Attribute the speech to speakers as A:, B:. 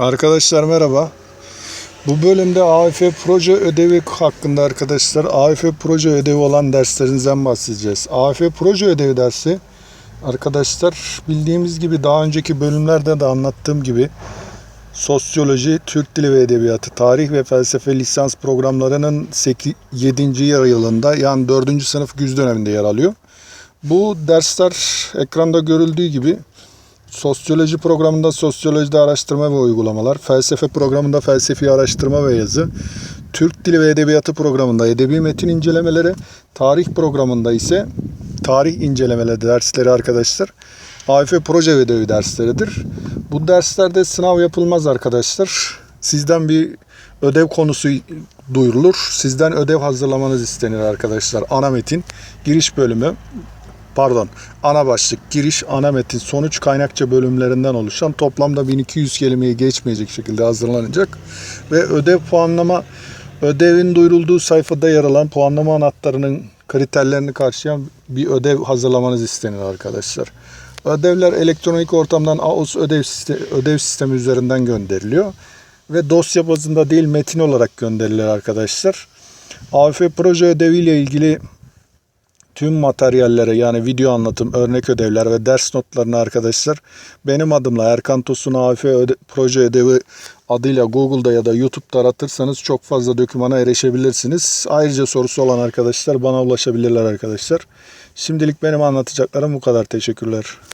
A: Arkadaşlar merhaba. Bu bölümde AFP proje ödevi hakkında arkadaşlar AFP proje ödevi olan derslerinizden bahsedeceğiz. AFP proje ödevi dersi arkadaşlar bildiğimiz gibi daha önceki bölümlerde de anlattığım gibi sosyoloji, Türk Dili ve Edebiyatı, tarih ve felsefe lisans programlarının 7. yılında yani 4. sınıf güz döneminde yer alıyor. Bu dersler ekranda görüldüğü gibi Sosyoloji programında sosyolojide araştırma ve uygulamalar, felsefe programında felsefi araştırma ve yazı, Türk Dili ve Edebiyatı programında edebi metin incelemeleri, tarih programında ise tarih incelemeleri dersleri arkadaşlar. AFP proje ve ödevi dersleridir. Bu derslerde sınav yapılmaz arkadaşlar. Sizden bir ödev konusu duyurulur. Sizden ödev hazırlamanız istenir arkadaşlar. Ana metin, giriş bölümü, pardon ana başlık, giriş, ana metin, sonuç kaynakça bölümlerinden oluşan toplamda 1200 kelimeyi geçmeyecek şekilde hazırlanacak. Ve ödev puanlama, ödevin duyurulduğu sayfada yer alan puanlama anahtarının kriterlerini karşılayan bir ödev hazırlamanız istenir arkadaşlar. Ödevler elektronik ortamdan AOS ödev, siste- ödev sistemi üzerinden gönderiliyor. Ve dosya bazında değil metin olarak gönderilir arkadaşlar. AFP proje ödeviyle ilgili tüm materyallere yani video anlatım, örnek ödevler ve ders notlarını arkadaşlar benim adımla Erkan Tosun AF öde- proje ödevi adıyla Google'da ya da YouTube'da aratırsanız çok fazla dokümana erişebilirsiniz. Ayrıca sorusu olan arkadaşlar bana ulaşabilirler arkadaşlar. Şimdilik benim anlatacaklarım bu kadar. Teşekkürler.